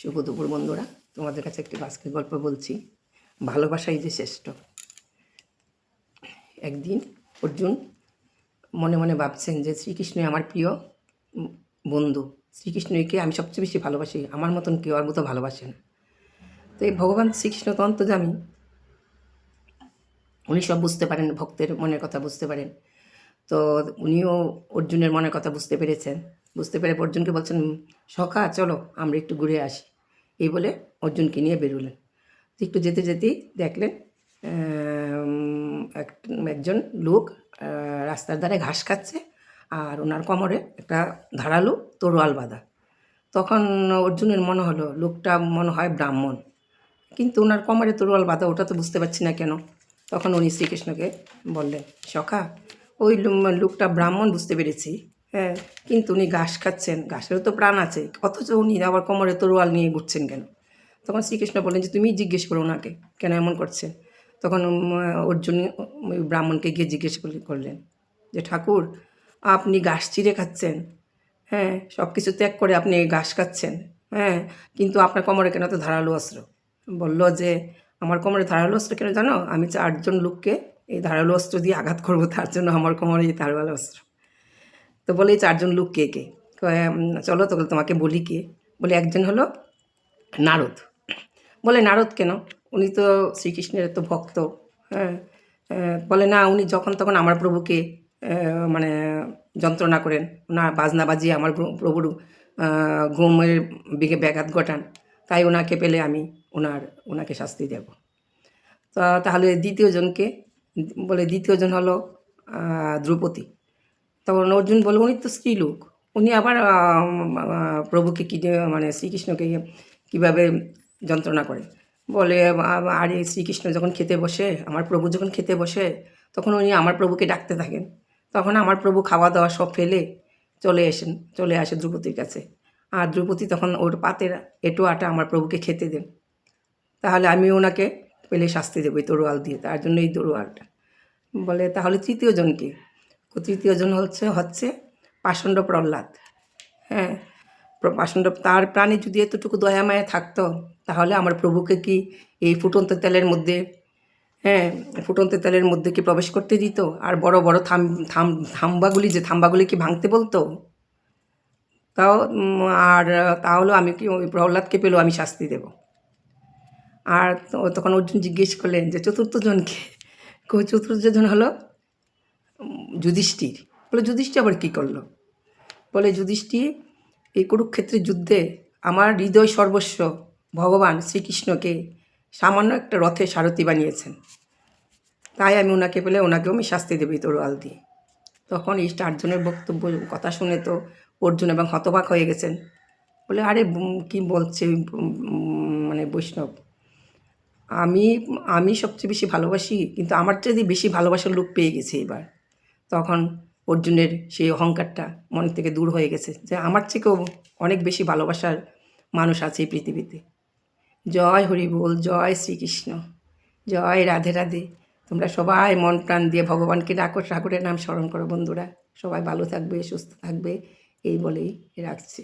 শুভ দুপুর বন্ধুরা। তোমাদের কাছে একটি আজকের গল্প বলছি। ভালোবাসাই যে শ্রেষ্ঠ। একদিন অর্জুন মনে মনে ভাবছেন যে শ্রীকৃষ্ণই আমার প্রিয় বন্ধু। শ্রীকৃষ্ণকে আমি সবচেয়ে বেশি ভালোবাসি। আমার মতন কেউ আর মতো ভালোবাসে না। তো এই ভগবান শ্রীকৃষ্ণ তো অন্তর্জামী উনি সব বুঝতে পারেন, ভক্তের মনের কথা বুঝতে পারেন। তো উনিও অর্জুনের মনের কথা বুঝতে পেরেছেন। বুঝতে পেরে অর্জুনকে বলছেন, সখা, চলো, আমরা একটু ঘুরে আসি। এই বলে অর্জুনকে নিয়ে বেরোলেন। একটু যেতে যেতেই দেখলেন এক- একজন লোক রাস্তার ধারে ঘাস খাচ্ছে আর ওনার কোমরে একটা ধারালো তরোয়াল বাঁধা। তখন অর্জুনের মনে হলো, লোকটা মনে হয় ব্রাহ্মণ। কিন্তু ওনার কোমরে তরোয়াল বাঁধা, ওটা তো বুঝতে পারছি না কেন? তখন উনি শ্রীকৃষ্ণকে বললেন, সখা, ওই লোকটা ব্রাহ্মণ বুঝতে পেরেছি। হ্যাঁ কিন্তু উনি ঘাস খাচ্ছেন, ঘাসেরও তো প্রাণ আছে। অথচ উনি আবার কোমরে তরোয়াল নিয়ে ঘুরছেন কেন? তখন শ্রীকৃষ্ণ বললেন যে, তুমি জিজ্ঞেস করো ওনাকে, কেন এমন করছেন? তখন অর্জুন ব্রাহ্মণকে গিয়ে জিজ্ঞেস করলে- করলেন যে, ঠাকুর, আপনি ঘাস চিড়ে খাচ্ছেন হ্যাঁ সব কিছু ত্যাগ করে আপনি ঘাস খাচ্ছেন হ্যাঁ কিন্তু আপনার কোমরে কেন তো ধারালো অস্ত্র? বলল যে, আমার কোমরে ধারালো অস্ত্র কেন জানো? আমি চারজন লোককে এই ধারালো অস্ত্র দিয়ে আঘাত করব, তার জন্য আমার কোমরে এই ধারালো অস্ত্র। তো বলে চারজন লোক কে কে? চলো তো, তোমাকে বলি কে? বলে, একজন হলো নারদ। বলে, নারদ কেন? উনি তো শ্রীকৃষ্ণের তো ভক্ত। হ্যাঁ বলে, না, উনি যখন তখন আমার প্রভুকে মানে যন্ত্রণা করেন। না, বাজনা বাজিয়ে আমার প্রভুর ঘুমের বিঘে ব্যাঘাত ঘটান। তাই ওনাকে পেলে আমি ওনার, ওনাকে শাস্তি দেব। তা, তাহলে দ্বিতীয়জনকে, বলে, দ্বিতীয়জন হলো দ্রৌপদী। তখন অর্জুন বলে উনি তো স্ত্রী লোক। উনি আবার প্রভুকে কী মানে শ্রীকৃষ্ণকে কীভাবে যন্ত্রণা করে? বলে আরে শ্রীকৃষ্ণ যখন খেতে বসে, আমার প্রভু যখন খেতে বসে, তখন উনি আমার প্রভুকে ডাকতে থাকেন। তখন আমার প্রভু খাওয়া দাওয়া সব ফেলে চলে আসেন, চলে আসে দ্রৌপদীর কাছে। আর দ্রৌপদী তখন ওর পাতের এটো আটা আমার প্রভুকে খেতে দেন। তাহলে আমি ওনাকে পেলে শাস্তি দেবো এই তরোয়াল দিয়ে, তার জন্য এই তরোয়ালটা। বলে, তাহলে তৃতীয়জনকে তৃতীয়জন হচ্ছে হচ্ছে পাষণ্ড প্রহ্লাদ হ্যাঁ পাষণ্ড তার প্রাণে যদি এতটুকু দয়া মায়া থাকতো, তাহলে আমার প্রভুকে কি এই ফুটন্ত তেলের মধ্যে হ্যাঁ ফুটন্ত তেলের মধ্যে কি প্রবেশ করতে দিত? আর বড় বড় থাম থাম, থাম্বাগুলি যে থাম্বাগুলি কি ভাঙতে বলতো? তাও আর তাহলেও আমি কি ওই প্রহ্লাদকে পেলেও আমি শাস্তি দেব। আর তখন অর্জুন জিজ্ঞেস করলেন যে চতুর্থজনকে চতুর্থজন হলো? যুধিষ্ঠির। বলে, যুধিষ্ঠির আবার কী করল? বলে, যুধিষ্ঠির, এই কুরুক্ষেত্রের যুদ্ধে আমার হৃদয় সর্বস্ব ভগবান শ্রীকৃষ্ণকে সামান্য একটা রথে সারথি বানিয়েছেন। তাই আমি ওনাকে পেলে, ওনাকেও আমি শাস্তি দেবো তরোয়াল দিয়ে। তখন এই চারজনের বক্তব্য, কথা শুনে তো অর্জুন এবং হতবাক হয়ে গেছেন। বলে, আরে কি বলছে মানে বৈষ্ণব? আমি আমি সবচেয়ে বেশি ভালোবাসি, কিন্তু আমার চেয়ে বেশি ভালোবাসার লোক পেয়ে গেছে এবার। তখন অর্জুনের সেই অহংকারটা মন থেকে দূর হয়ে গেছে যে আমার থেকেও অনেক বেশি ভালোবাসার মানুষ আছে এই পৃথিবীতে। জয় হরি বল, জয় শ্রীকৃষ্ণ, জয় রাধে রাধে। তোমরা সবাই মন প্রাণ দিয়ে ভগবানকে ডাকো, ঠাকুরের নাম স্মরণ করো বন্ধুরা। সবাই ভালো থাকবে, সুস্থ থাকবে, এই বলেই রাখছি।